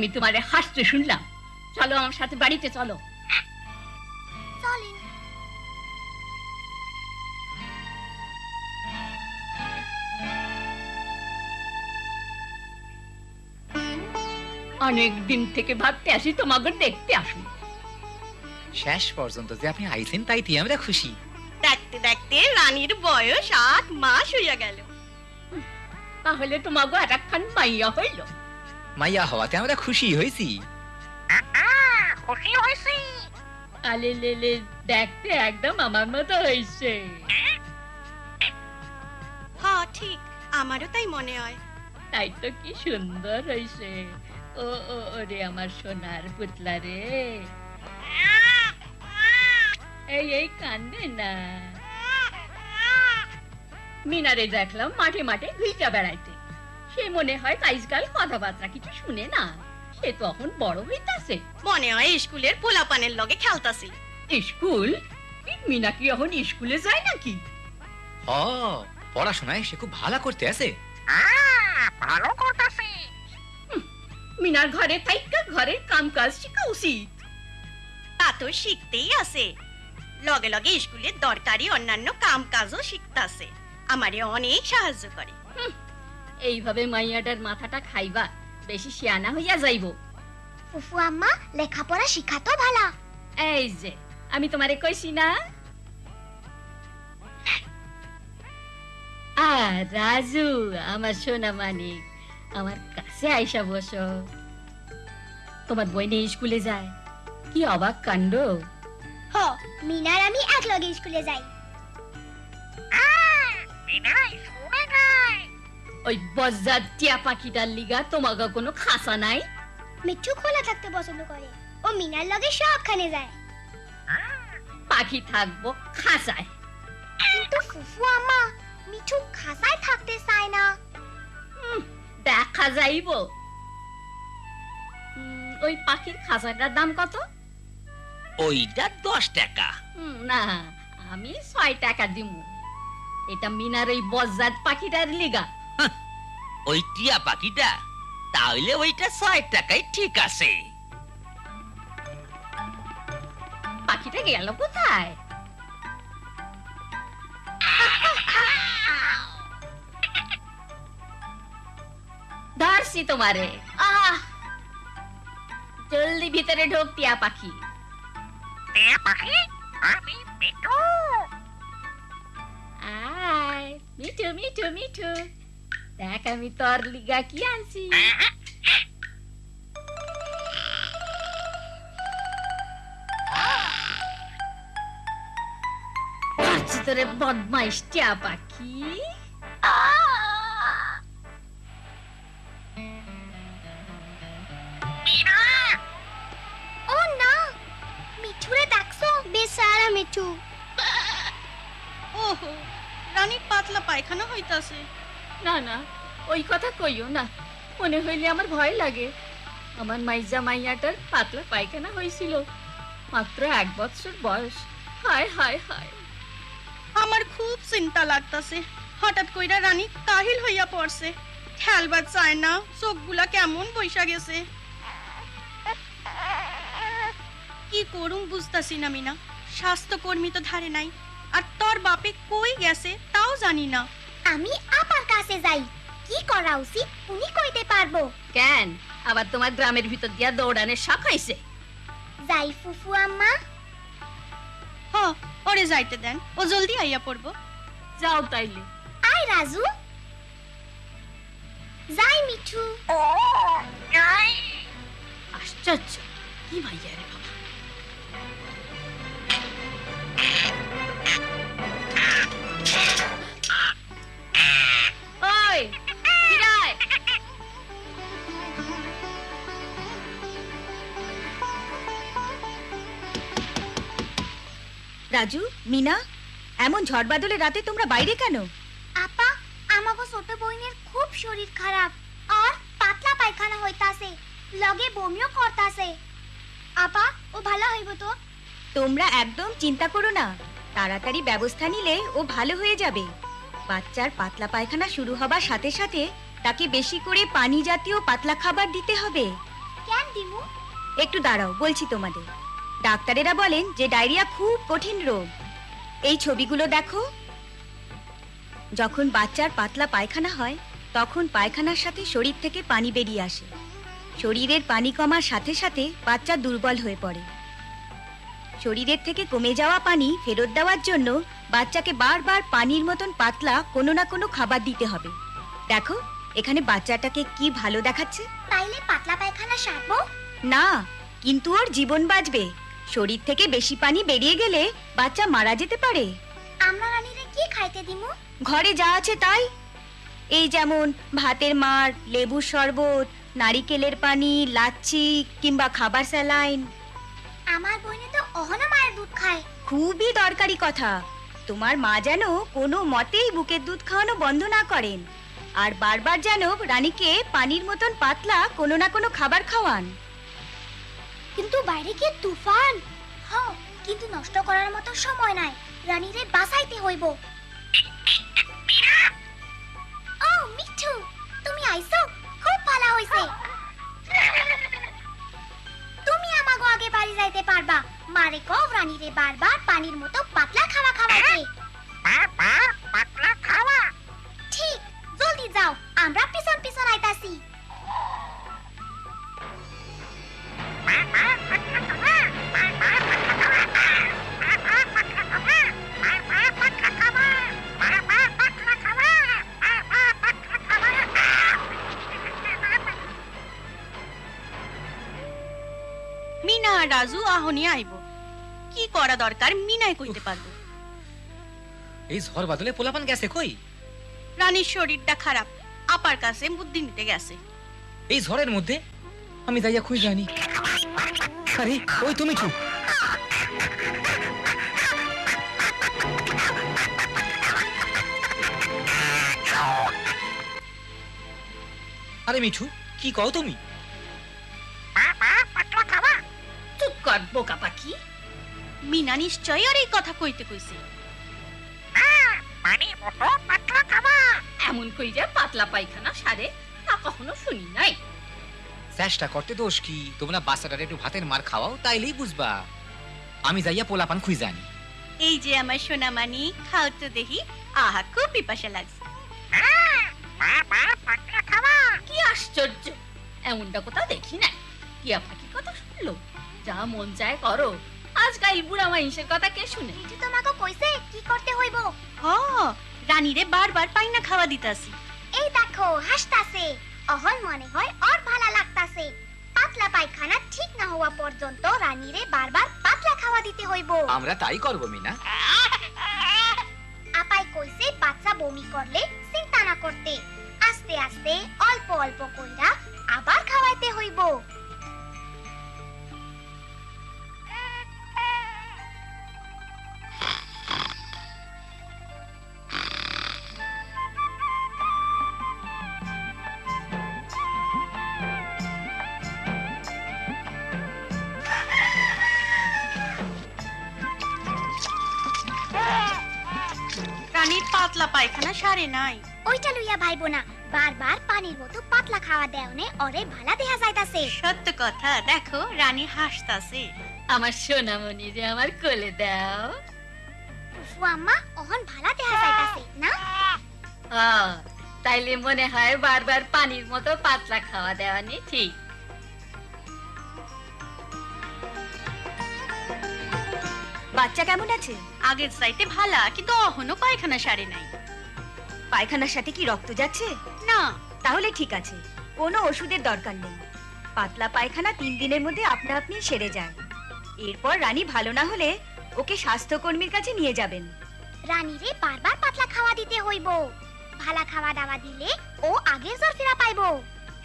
আমি তোমারে হাসতে শুনলাম। চলো আমার সাথে বাড়িতে চলো। চলেন অনেক দিন থেকে ভাবতে আসি তোমাকে দেখতে আসুন। শেষ পর্যন্ত যে আপনি আইছেন তাইতে আমরা খুশি। দেখতে দেখতে রানীর বয়স আট মাস হইয়া গেল। তাহলে তোমাকে আর একখান মাইয়া হইল। মাইয়া হওয়াতে আমরা খুশি হয়েছি। আলে লেলে দেখতে একদম আমার মতো হয়েছে। হ ঠিক আমারও তাই মনে হয়। তাই তো কি সুন্দর হয়েছে। ও ও ওরে আমার সোনার পুতলা রে। এই এই কান্দে না। মিনারে দেখলাম মাঠে মাঠে ঘুইটা বেড়াইতে। সে মনে হয় আজকাল কথাবার্তা কিছু শুনে না। সে তখন বড় হইতাছে। মনে হয় স্কুলের পোলাপানের লগে খেলতাছি স্কুল? মিনা কি এখন স্কুলে যায় নাকি? হ পড়াশোনায় সে খুব ভালো করতে আছে। মিনার ঘরে থাইকা ঘরের কাম কাজ শিখা উচিত। তা তো শিখতেই আছে। লগে লগে স্কুলের দরকারি অন্যান্য কাম কাজও শিখতাছে। আমারে অনেক সাহায্য করে। এইভাবে মাইয়াটার মাথাটা খাইবা বেশি শিয়ানা হইয়া যাইব। ফুফু আম্মা লেখাপড়া শিখাতো ভালা। এই যে আমি তোমারে কইছি না? আ রাজু আমার সোনা মানিক আমার কাছে আইসা বসো। তোমার বই নেই স্কুলে যায়। কি অবাক কাণ্ড। হ মিনার আমি এক লগে স্কুলে যাই। ওই বজ্জাত টিয়া পাখিটার লিগা তোমাকে কোনো খাসা নাই? মিঠু খোলা থাকতে পছন্দ করে। ও মিনার লগে সবখানে যায়। পাখি থাকব খাসায় কিন্তু ফুফু আম্মা মিঠু খাসায় থাকতে চায় না। দেখা যাইব। ওই পাখির খাঁচাটার দাম কত? ওইটা দশ টাকা। হুম, না আমি ছয় টাকা দিমু। এটা মিনার ওই বজ্জাত পাখিটার লিগা। ওই টিয়া পাখিটা? তাহলে ওইটা ছয় টাকায় ঠিক আছে। পাখিটা গেল কোথায়? ধরছি তোমারে। আহ! জলদি ভিতরে ঢোক টিয়া পাখি। আমি আয় মিঠু মিঠু মিঠু। দেখ আমি তোর লিগা কি আনছি তোরে বদমাইশ টিয়া পাখি ও না মিঠুরে বেচারা মিঠু ওহো রানীর পাতলা পায়খানা হইতাছে না না, ওই কথা কইও না। মনে হইলে আমার ভয় লাগে। আমার মাইজা মাইয়াটার পাতলা পায়খানা হয়েছিল মাত্র এক বছর বয়স। হায় হায় হায়। আমার খুব চিন্তা লাগতাছে। হঠাৎ কইরা রানী কাহিল হইয়া পড়ছে। খেলবার চায় না, চোখগুলা কেমন বৈশা গেছে। কি করুম বুঝতাছি না, মিনা। স্বাস্থ্যকর্মী তো ধারে নাই। আর তোর বাপে কই গেছে, তাও জানি না। আমি আপার কাছে যাই। কি করা উচিত? উনি কইতে পারব। কেন? আবার তোমার গ্রামের ভিতর দিয়া দৌড়ানের শখ হয়েছে যাই ফুফু আম্মা। হ ওরে যাইতে দেন। ও জলদি আইয়া পড়ব। যাও তাইলে। আয় রাজু। যাই মিঠু। আশ্চর্য। কি মাইয়া রে বাবা। রাজু মিনা এমন ঝড় বাদলে রাতে তোমরা বাইরে কেন? আপা আমাগো ছোট বইনের খুব শরীর খারাপ আর পাতলা পায়খানা হইতাছে লগে বমিও করতাছে। আপা ও ভালো হইব তো? তোমরা একদম চিন্তা করো না তাড়াতাড়ি ব্যবস্থা নিলে ও ভালো হয়ে যাবে। বাচ্চার পাতলা পায়খানা শুরু হবার সাথে সাথে তাকে বেশি করে পানি জাতীয় পাতলা খাবার দিতে হবে। কেন দিমু? একটু দাঁড়াও বলছি তোমাদের। ডাক্তারেরা বলেন যে ডায়রিয়া খুব কঠিন রোগ। এই ছবিগুলো দেখো। যখন বাচ্চার পাতলা পায়খানা হয় তখন পায়খানার সাথে শরীর থেকে পানি বেরিয়ে আসে। শরীরের পানি কমার সাথে সাথে বাচ্চা দুর্বল হয়ে পড়ে। শরীরের থেকে কমে যাওয়া পানি ফেরত দেওয়ার জন্য বাচ্চাকে বারবার পানির মতন পাতলা কোনো না কোনো খাবার দিতে হবে। দেখো এখানে বাচ্চাটাকে কি ভালো দেখাচ্ছে? তাইলে পাতলা পায়খানা সারবো? না কিন্তু ওর জীবন বাঁচবে। শরীর থেকে বেশি পানি বেরিয়ে গেলে বাচ্চা মারা যেতে পারে। আমরা রানীরে কি খাইতে দিমু? ঘরে যা আছে তাই। এই যেমন ভাতের মার লেবুর শরবত নারিকেলের পানি লাচ্ছি কিংবা খাবার স্যালাইন। আমার বইনে তো অহনা মায়ের দুধ খায়। খুবই দরকারি কথা। তোমার মা যেন কোনো মতেই বুকের দুধ খাওয়ানো বন্ধ না করেন। আর বারবার যেন রানীকে পানির মতন পাতলা কোনো না কোনো খাবার খাওয়ান। কিন্তু বাইরে কি তুফান। হ কিন্তু নষ্ট করার মতো সময় নাই। রানীরে বাঁচাইতে হইব। ও, মিঠু, তুমি আইছো? খুব ভালো হইছে। তুমি আমাগো আগে বাড়ি যাইতে পারবা। মারে কও রানীরে বারবার পানির মতো পাতলা খাওয়া খাওয়াইতে। আহনি আইব। কি করা দরকার মিনাই কইতে পারব। এই ঝড় বাদলে পোলাপান গেছে কই? রানীর শরীরটা খারাপ আপার কাছে বুদ্ধি নিতে গেছে। এই ঝড়ের মধ্যে আমি যাইয়া খুঁজে জানি আরে ওই তুমি চুপ আরে মিঠু কি কও তুমি? চুপ বোকা পাখি? মিনা নিশ্চয়ই আর এই কথা কইতে কইছে। এমন কইরা পাতলা পায়খানা সারে তা কখনো শুনি নাই। চেষ্টা করতে দোষ কি? তোমরা বাচ্চাটার একটু ভাতের মার খাওয়াও তাইলেই বুঝবা। আমি যাইয়া পোলাপান খুঁজে আনি। এই যে আমার সোনামানি খাও তো দেখি। আহা খুব পিপাসা লাগছে। কি আশ্চর্য! এমনটা কোথাও দেখি নাই। টিয়া পাখি কথা শুনলো যা মন চায় করো। আজকাল বুড়া মাইসের কথা কে শুনে? মিঠু তোমাকে কইছে কি করতে হইব? হ রানীরে বারবার পাইনা খাওয়া দিতাছি। এই দেখো হাসতাছে। অহল মনে হয় আর ভালো লাগতাছে। পাতলা পায়খানা ঠিক না হওয়া পর্যন্ত রানীরে বারবার পাতলা খাওয়া দিতে হইব। আমরা তাই করব মিনা। আপাই কইছে বাচ্চা বমি করলে চিন্তা না করতে। আস্তে আস্তে অল্প অল্প কইরা আবার খাওয়াইতে হইব। পাতলা পায়খানা সারে নাই। ওইটা লইয়া ভাইবো না বারবার পানির মতো পাতলা খাওয়া দেওনে অরে ভালা দেয়া যাইতাছে। সত্য কথা দেখো রানী হাসতাছে। আমার সোনামণি যে আমার কোলে দাও। ফুফু আম্মা অহন ভালা দেয়া যাইতাছে না? আহ, তাইলে মনে হয় বারবার পানির মতো পাতলা খাওয়া দেওয়া নি ঠিক। বাচ্চা কেমন আছে? আগের চাইতে ভালা কিন্তু অহনো পায়খানা সারে নাই। পায়খানার সাথে কি রক্ত যাচ্ছে? না। তাহলে ঠিক আছে কোনো ওষুধের দরকার নেই। পাতলা পায়খানা তিন দিনের মধ্যে আপনা আপনি সেরে যায়। এরপর রানী ভালো না হলে ওকে স্বাস্থ্যকর্মীর কাছে নিয়ে যাবেন। রানীরে বারবার পাতলা খাওয়া দিতে হইব। ভালা খাওয়া দাওয়া দিলে ও আগের জ্বর ফেরা পাইবো।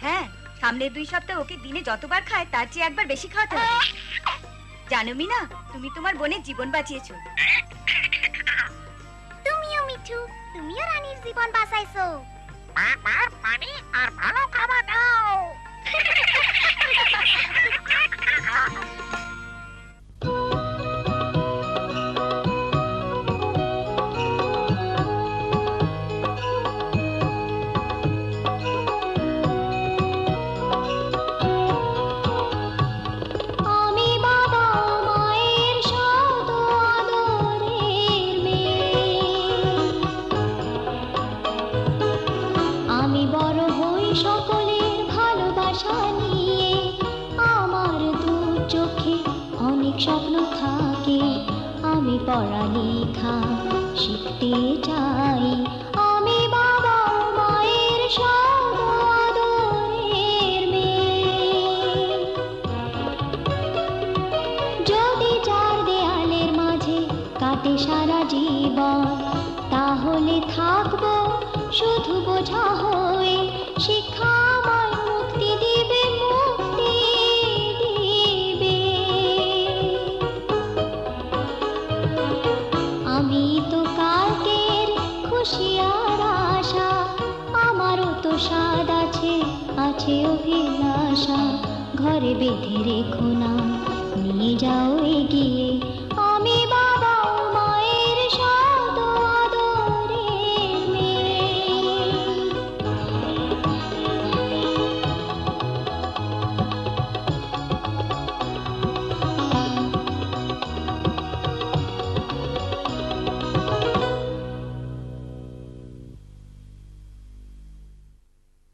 হ্যাঁ সামনের দুই সপ্তাহ ওকে দিনে যতবার খায় তার চেয়ে একবার বেশি খাওয়াতে হবে। জানো মিনা তুমি তোমার বোনের জীবন বাঁচিয়েছো। তুমিও মিঠু তুমিও রানীর জীবন বাঁচাইছো। আমি বড় হই সকলের ভালোবাসা নিয়ে। আমার দু চোখে অনেক স্বপ্ন থাকে। আমি পড়ালেখা শিখতে চাই। আমি বাবা মায়ের আদরের মেয়ে। যদি চার দেয়ালের মাঝে কাটে সারা জীবন, তাহলে থাকব শুধু বোঝা হয়ে, শিক্ষা আমার মুক্তি দিবে মুক্তি দিবে। আমি তো কালকের খুশি আর আশা, আমারও তো স্বাদ আছে আছে অভিলাষা। ঘরে বেঁধে রেখো না, নিয়ে যাও এগিয়ে।